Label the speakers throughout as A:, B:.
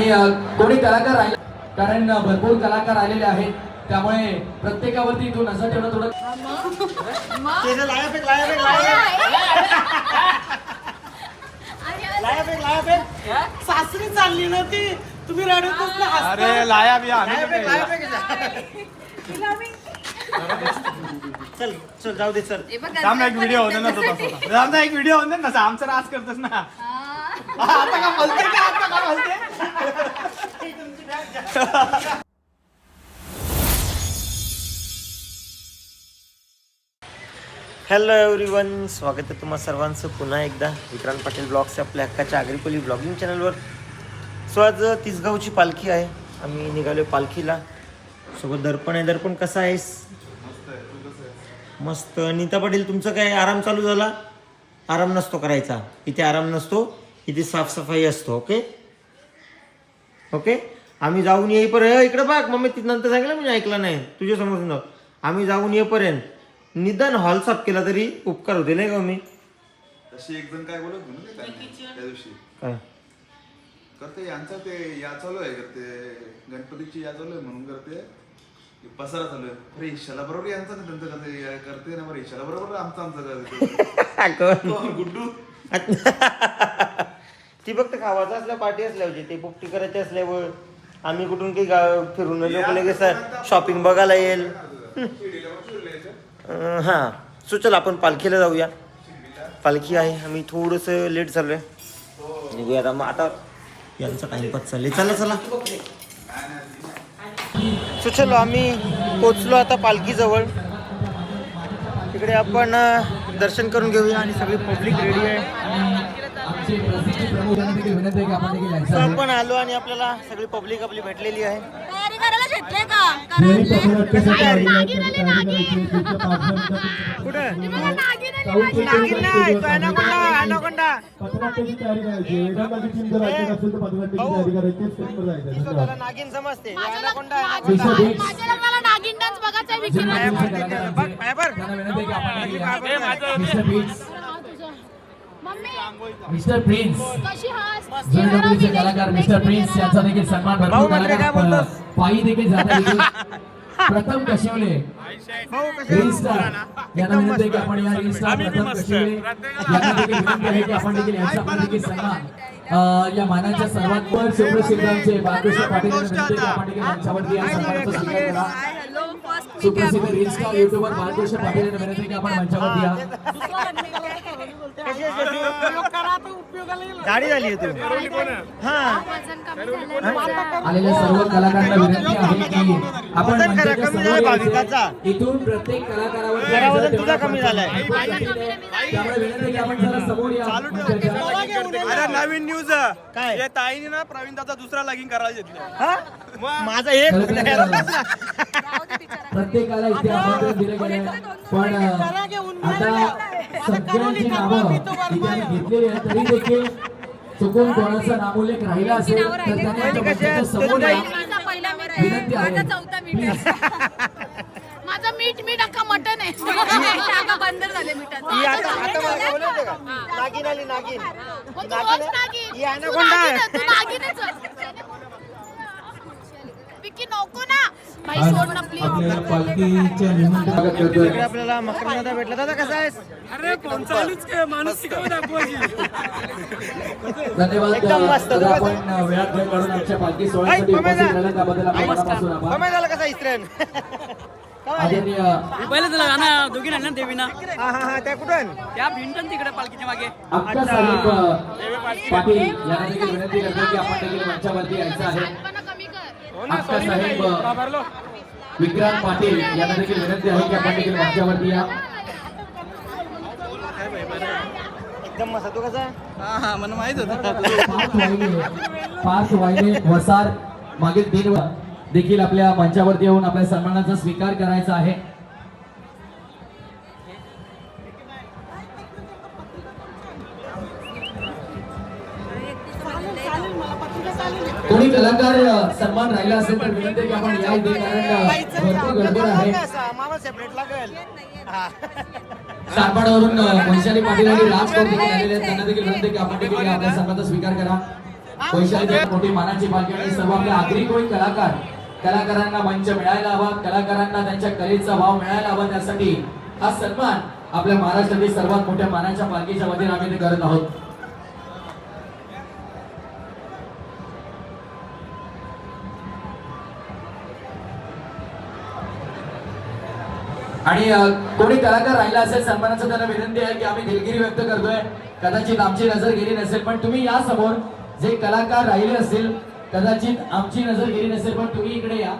A: आणि कोणी कलाकार राहिले कारण भरपूर कलाकार आलेले आहेत. त्यामुळे प्रत्येकावरती तू नजर ठेवणं थोडं
B: केस लाया फेक लाया फेक लाया लाया फेक लाया फेक सासरी चालली ना ती. तुम्ही रडतच.
C: अरे लाया बिया आम्ही
B: लाया
C: कुठे
B: फेक लाया फेक चल चल जाऊ दे चल.
C: एक व्हिडिओ होते ना एक व्हिडिओ होते ना. आमचा राज करतोस ना. आता का बोलते का? आता का बोलते?
B: हॅलो एव्हरीवन स्वागत आहे तुम्हा सर्वांचं पुन्हा एकदा विक्रांत पाटील ब्लॉग्स आपल्या हक्काच्या आगरीपल्ली ब्लॉगिंग चॅनलवर. सो आज तिसगावची पालखी आहे. आम्ही निघालो पालखीला. सोबत दर्पण आहे. दर्पण कसं आहेस? मस्त. नीता पाटील तुमचं काय आराम चालू झाला? आराम नसतो करायचा. इथे आराम नसतो. इथे साफसफाई असतो ओके? ओके? आम्ही जाऊन येईपर्यंत इकडे बघ मम्मी तिथं नंतर सांगितलं मी ऐकलं नाही तुझ्या समोर समजा आम्ही जाऊन येईपर्यंत निदान हॉल साफ केला तरी उपकार होते नाही का मी
D: तशी एक जण काय बोलत होती ना ते त्यांना त्या दिवशी?
B: काय?
D: करते यांचं ते या चालू आहे करते गणपतीची या चालू आहे म्हणून करते हे पसारा चालू आहे. अरे ईशाला बरोबर यांचं त्यांचं करते या करते ना बरं ईशाला बरोबर आमचं आमचं करते? गुड्डू?
B: ती फक्त खावाचं असल्या पार्टी असल्यावर ते पोपटी करायची असल्यावर आम्ही कुठून काही गाव फिरून लोक लगेच शॉपिंग बघायला येईल. हा. सो चल आपण पालखीला जाऊया. पालखी आहे. आम्ही थोडंसं लेट झालोय निघूया आता. मग आता यांचा टाइमपास चालले चला चला. सो चलो आम्ही पोचलो आता पालखीजवळ. तिकडे आपण दर्शन करून घेऊया आणि सगळी पब्लिक रेडी आहे
A: आमचे प्रसिद्ध प्रमुख यांना देखील विनंती आहे की आपण देखील.
B: आपण आलो आणि आपल्याला सगळी पब्लिक आपली भेटलेली आहे.
E: तयारी करायला घेतले का?
B: कुठं?
E: मला नागिन
B: समजते.
E: नागिन डान्स बघायचा
A: मिस्टर प्रिन्स. जुळगावचे कलाकार मिस्टर प्रिन्स यांचा देखील सन्मान भरपूर
B: बोलतोस?
A: अ, पायी देखील जाता येईल. प्रथम कशवले. यांना विनंती की आपण या प्रथम कशवले. यांना देखील विनंती आहे की आपण देखील यांचा आपण देखील सन्मान या मानाच्या सर्वात वर सुप्रसिद्ध आमचे बाळकृष्ण पाटील यांना विनंती आहे की आपण देखील मंचावरती या सन्मानाचा स्वीकार करा. सुप्रसिद्ध reel star YouTuber Balkrishna Patil यांना विनंती की आपण मंचावरती या?
B: गाडी झाली आहे तू हा
E: वजन कमी झालं
A: आलेल्या सर्व कलाकारांना विनंती आहे की आपण
B: वजन करा,
A: मंचाच्या
B: कमी
A: समोर
B: झालं
A: यायचं.
B: भाविकाचा.
A: इथून प्रत्येक कलाकारावर
B: जरा वजन तुझा कमी झालाय.
A: त्यामुळे विनंती आहे की आपण जरा समोर या मंचाच्या.
C: अरे नवीन न्यूज
B: काय?
C: या ताईने ना प्रवीण दादा दुसरा लगीन करायला घेतलं
B: हा? माझा एक
A: प्रत्येकाला इथे आमंत्रण दिलं गेलं पण आता सगळ्यांची नावं घेतलेली आहेत तरी देखील चुकून कोणाचा नामोल्लेख राहिला असेल तर त्यांनी आमच्या मंचाच्या समोर या.
E: माझा पहिला मीठ
A: विनंती आहे.
E: मीठ आहे. माझं मीठ मीठ अख्खा मटन आहे. टाका बंद झाले
B: ही आता आता मला काय बोलत होते का? नागिन आली नागिन. नागिन. आहे? ही anaconda आहे,
E: तू नागिनच आहे. विकी नको ना. भाई सोड ना प्लीज
A: आपल्या पालखीच्या निमंत्रण स्वागत करतोय.
B: इकडे आपल्याला मकर दादा भेटला. दादा कसा आहेस?
C: अरे फोन चालूच काय माणूस दाखवायची?
A: धन्यवाद
B: एकदम मस्त.
A: तर आपण अ, वेळात वेळ काढून आमच्या पालखी सोहळ्यासाठी
B: ऐक,
A: उपस्थित
B: कमेला.
A: राहिला त्याबद्दल आपण मनापासून आभार.
B: कमाई झाला कसा इस्त्रेन?
A: आदरणीय
F: पहिले तुला गाणं दोघी ना देवीना.
B: हा हा हा त्या कुठून?
F: त्या भिंटन तिकडे पालखीच्या मागे.
A: अक्का साहेब अ, पाटील यांना देखील विनंती करतो की आपण देखील मंचावरती यायचं आहे. साहेब विक्रांत पाटील यांना देखील विनंती आहे की आपण देखील मंचावरती या.
B: एकदम मस्त. तू कसा
C: हा हा मला माहीत होतं.
A: पाच वाहिले पाच वाहिले वसार मागील तीन व- देखील आपल्या मंचावरती येऊन आपल्या सन्मानाचा स्वीकार करायचा आहे. अ, सन्मान राहिला असेल तर विनंती आहे की आपण कारण भरपूर गडबड आहे.
B: मामा सेपरेट लागेल. हा.
A: सारपाडावरून अ, वैशाली पाटील आणि राज कौर देखील आलेले आहेत. त्यांना देखील विनंती आहे की आपण देखील आपल्या सन्मानाचा स्वीकार करा. वैशाली मोठी मानाची पालखी आणि सर्व आपले आगरी कोळी कलाकार. कलाकारांना मंच मिळायला हवा. कलाकारांना त्यांच्या कलेचा भाव मिळायला हवा. त्यासाठी हा सन्मान आपल्या महाराष्ट्रातील सर्वात मोठ्या मानाच्या पालखीच्या वतीने आम्ही ते करत आहोत. आणि कोणी कलाकार राहिला असेल सन्मानाचं त्यांना विनंती आहे की आम्ही दिलगिरी व्यक्त करतोय. कदाचित आमची नजर गेली नसेल पण तुम्ही या समोर जे कलाकार राहिले असतील कदाचित आमची नजर गेली नसेल पण तुम्ही इकडे या.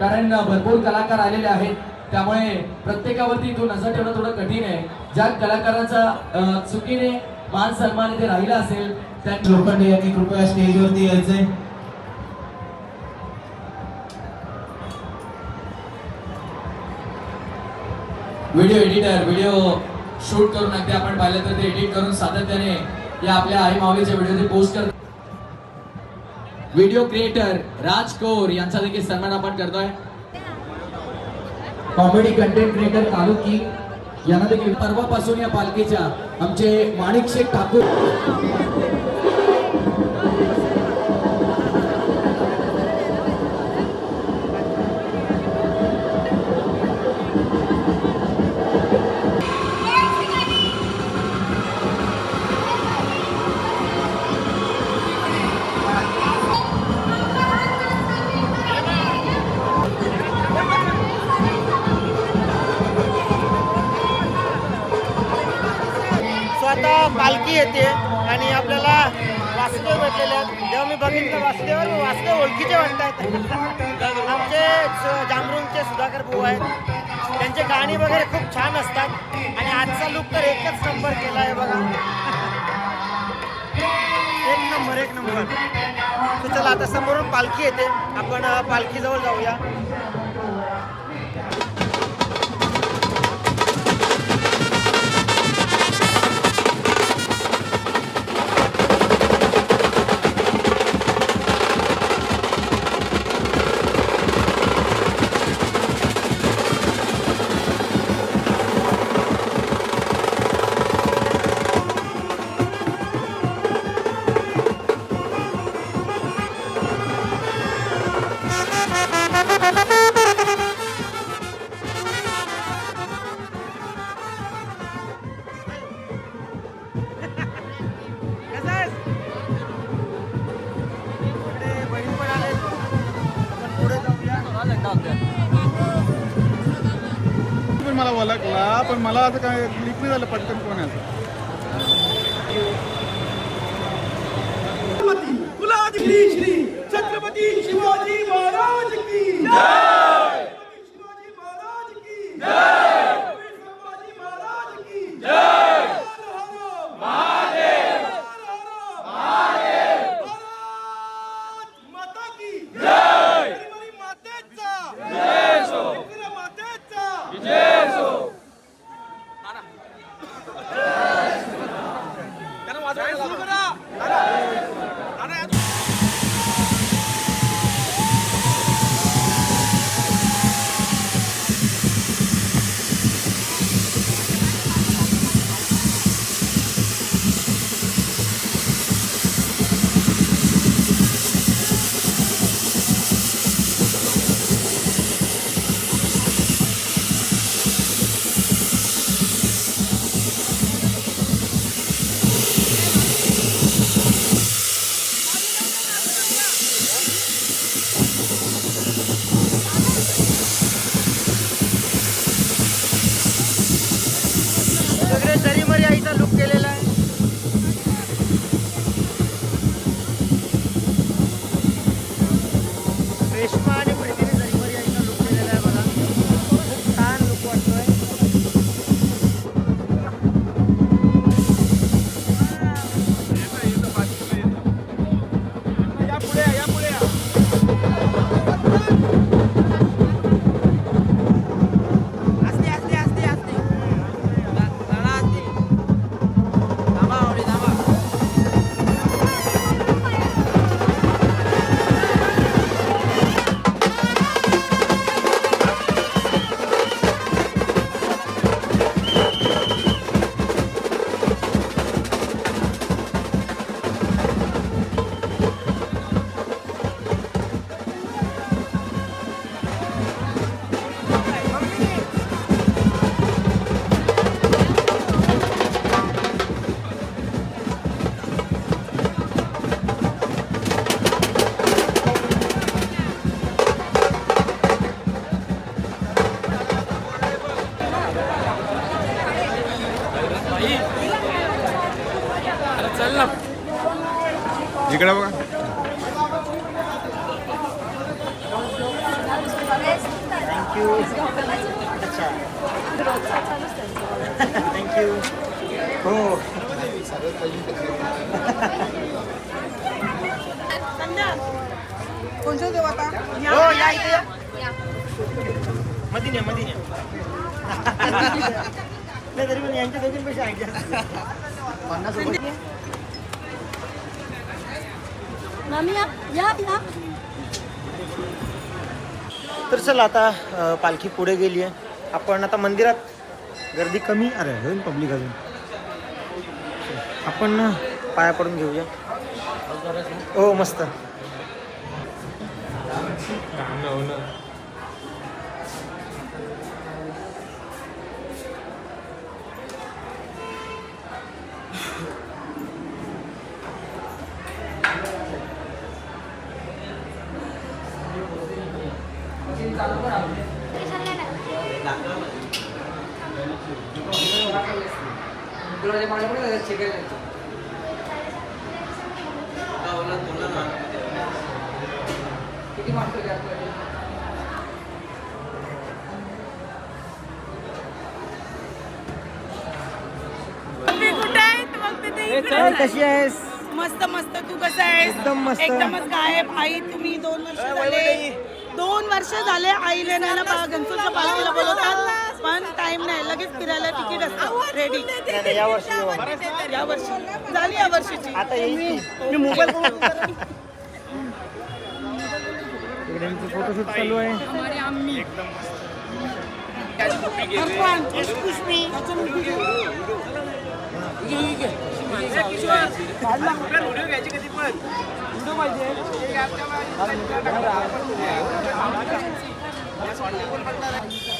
A: कारण भरपूर कलाकार आलेले आहेत. त्यामुळे प्रत्येकावरती तो नजर ठेवणं थोडं कठीण आहे. ज्या कलाकाराचा चुकीने मान सन्मान इथे राहिला असेल त्या लोखंडे यांनी कृपया स्टेजवरती यायचंय. व्हिडिओ एडिटर व्हिडिओ शूट करून अगदी आपण पाहिलं तर ते एडिट करून सातत्याने या आपल्या आई माऊलीच्या व्हिडिओ पोस्ट कर व्हिडिओ क्रिएटर राज कौर यांचा देखील सन्मान आपण करतोय. कॉमेडी कंटेंट क्रिएटर तालुकी यांना देखील परवापासून या पालखीच्या आमचे माणिक शेख ठाकूर
B: येते आणि आपल्याला वासुदेव भेटलेले आहेत. जेव्हा मी बघितलं वासुदेवर मग वासुदेव ओळखीचे वाटत आहेत आमचे स- सुधाकर भाऊ आहेत. त्यांचे गाणी वगैरे खूप छान असतात. आणि आजचा लुक तर एकच नंबर केला आहे बघा. एक नंबर एक नंबर तर चला आता समोरून पालखी येते. आपण पालखीजवळ जाऊया.
C: मला ओळखला पण मला आता काय क्लिक नाही झालं पटकन कोण आहे असं.
G: छत्रपती शिवाजी महाराज की जय शिवाजी महाराज की जय संभाजी महाराज की जय महादेव महादेव भारत माता की जय मातेचा जय सो मातेचा जय सो सुरू
B: थँक्यू हो
F: कोणतं देऊ आता?
B: हो या इथे या. नाही तरी पण यांच्या दोघींपेक्षा ऍडजस्ट पन्नास रुपये.
E: मामी या या या.
B: तर चला आता अ, पालखी पुढे गेली आहे आपण आता मंदिरात गर्दी कमी अरे होईल पब्लिक अजून. आपण ना पाया पडून घेऊया. हो मस्त.
F: तिथे इकडे
B: ए, कशी आहेस?
F: मस्त मस्त. तू कसं आहेस?
B: एकदम मस्त.
F: एकदमच गायब. आई तुम्ही दोन वर्ष झाले. दोन वर्ष झाले आईला नाही ना गणपतीच्या पालखीला बोलवतात. पण टाइम नाही लगेच फिरायला तिकीट असतं. रेडी
B: नाही, नाही, या वर्षी येऊ.
F: या वर्षी. झाली या वर्षीची.
B: आता येईल.
F: मी मोबाईल
B: फोटोशूट चालू आहे.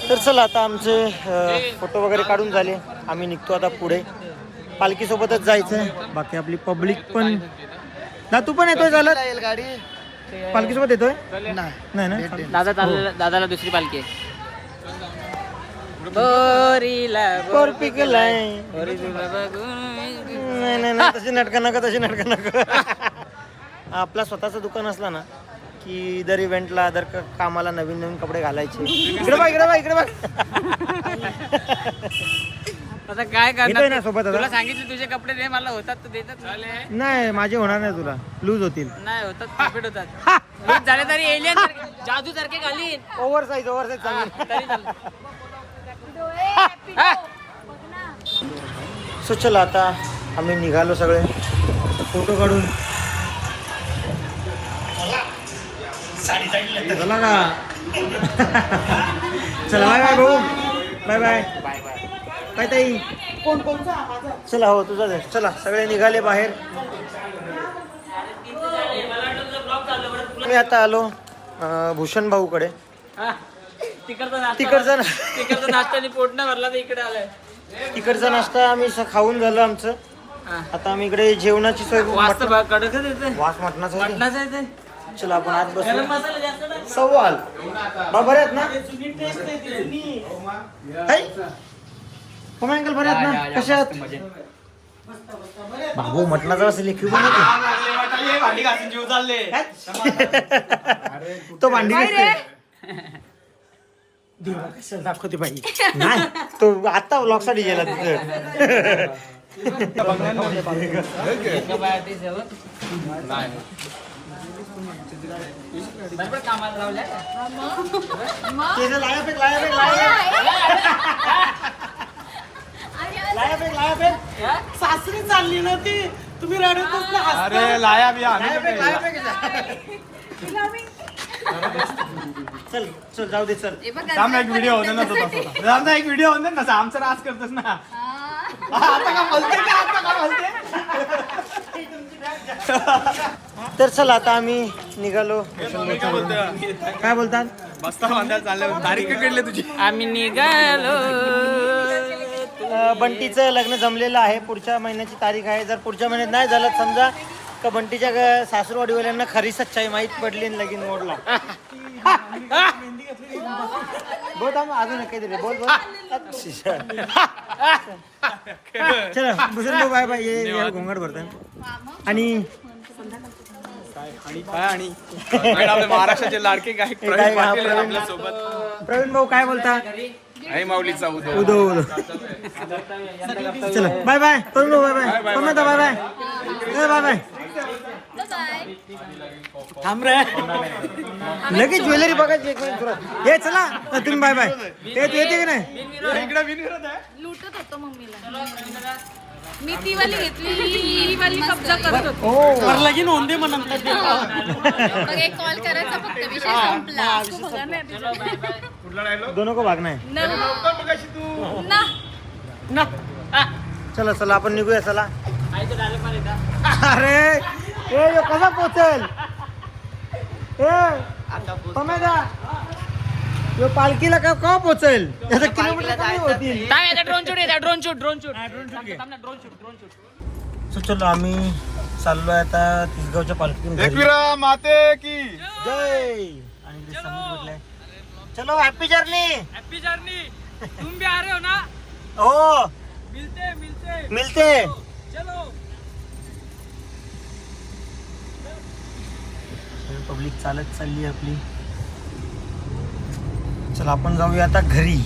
B: तर चला आता आमचे फोटो वगैरे काढून झाले. आम्ही निघतो आता पुढे. पालखीसोबतच जायचं बाकी आपली पब्लिक पण ना तू पण येतोय चालत गाडी पालखीसोबत येतोय? नाही ना?
H: दादा चाललेला दादाला दुसरी पालखी
B: नाही नाही. तशी नाटकं नका तशी नाटकं नका. आपला स्वतःचं दुकान असला ना की दर इव्हेंटला दर क- कामाला नवीन नवीन कपडे घालायचे. इकडे बघ इकडे बघ इकडे बघ.
H: आता काय
B: येतोय
H: करणार
B: ना सोबत
H: तुला सांगितलं तुझे कपडे दे मला होतात तर देतात.
B: नाही माझे होणार नाही तुला. लूज होतील.
H: नाही होतात प्रॉफिट होतात. लूज झाले तरी एलियन जादू सारखे घालीन.
B: ओव्हर साईज ओव्हर साईज
H: हा,
B: चांगली.
H: तरी चालेल.
B: सो चला आता आम्ही निघालो सगळे. फोटो काढून. चला का? चला बाय बाय भाऊ. बाय बाय काय ताई.
F: कोण कोणचा?
B: चला हो तुझा. चला सगळे निघाले बाहेर. मी आता आलो भूषण भाऊकडे.
H: तिकडचा नाश्ता
B: तिकडचा ना-
H: तिकडचा नाश्ता आणि पोट नाही भरला तर इकडे आलाय.
B: तिकडचा नाश्ता आम्ही स- खाऊन झालं आमचं. आता आम्ही इकडे जेवणाची सोय वास मटणाचा चला आपण आज बसू. सव्वाल बरे आहेत ना अंकल बरे आहेत ना कसे आहात लेखी.
C: भांडी घासून जीव चालले
B: तो भांडी दाखवते बाई नाही तो आता ब्लॉगसाठी गेला तिथं
H: इतकं बाहेर ते जेवण. बरोबर कामाला लावल्या.
B: त्याचं लाया फेक लाया फेक लाया लाया फेक लाया फेक.
F: सासरी चालली ना ती. तुम्ही रडतच ना हसता.
C: अरे लाया आम्ही?
B: फेक चल चल जाऊ दे चल.
C: थांब एक व्हिडिओ होते ना थांब ना, एक व्हिडिओ होते ना आमचं राज करतोस ना. आता का बोलते का आता का बोलते
B: तर चल आता आम्ही निघालो.
C: मी काय
B: बोलतात?
C: बस्ता बांधायला चालले तारीख कडले तुझी?
H: आम्ही निघालो.
B: बंटीचं लग्न जमलेलं आहे. पुढच्या महिन्याची तारीख आहे. जर पुढच्या महिन्यात नाही झालं समजा का बंटीच्या ग- सासूरवाडीवाल्यांना खरी सच्चाई माहीत पडली आणि लगीन मोडला. बोल थांब, अजून एक काहीतरी बोल चला बाय बाय ये ये घोंगड भरताय. आणि
C: काय आणि महाराष्ट्राचे लाडके गायक
B: काय
C: प्रवीण
B: हा,
C: पाटील आहेत
B: प्रवीण-
C: आपल्यासोबत
B: प्रवीण भाऊ काय बोलता?
C: आई माऊलीचा उदो.
B: उदो उदो. चला bye bye. Bye bye. Bye bye. Bye bye. थांब रे. लगेच ज्वेलरी बघायची एक मिनिट. ये चला. तुम्ही बाय बाय ते तू येते की नाही?
C: इकडे बिनविरोध आहे.
E: लुटत होतो मम्मीला. मी ती वाली घेतली ही वाली कब्जा करत होतो. मग एक कॉल करायचा फक्त विषय संपला.
C: कुठला डायलॉग
B: दोनों को भागना है
E: ना.
C: मगाशी तू.
E: ना.
B: चला चला आपण निघूया चला. अरे. ए यो कसा पोचेल? ए पमेदा यो पालखीला का का पोचेल? याचा किलोमीटर कमी होतील.
H: ड्रोन शूट येतात drone shoot drone shoot drone shoot drone shoot
B: So, चलो आम्ही चाललोय आता तिसगावच्या पालखीतून.
C: एकविरा माते की.
B: जय! आणि समीर चलो हॅपी जर्नी
H: हैप्पी जर्नी तुम भी आ रहे हो ना?
B: हो.
H: मिलते मिलते.
B: मिलते.
H: चलो.
B: पब्लिक चालत चालली आपली. चला आपण जाऊया आता घरी.